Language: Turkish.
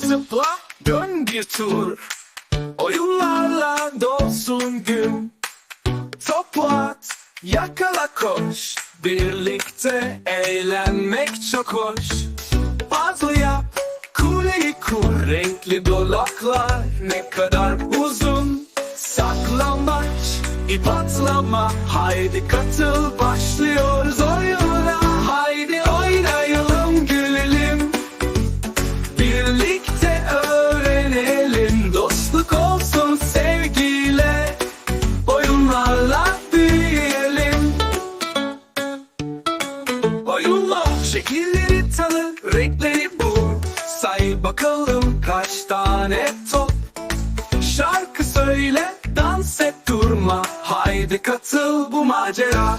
Tıkla dön bir tur. Oyunlarla dolsun gün. Toplat yakala koş. Birlikte eğlenmek çok hoş. Puzzle yap kuleyi kur. Renkli dolaklar ne kadar uzun. Saklambaç ip atlama Haydi katıl başlıyoruz Oyunla şekilleri tanı Renkleri bul Say bakalım kaç tane top? Şarkı söyle Dans et durma. Haydi katıl bu macera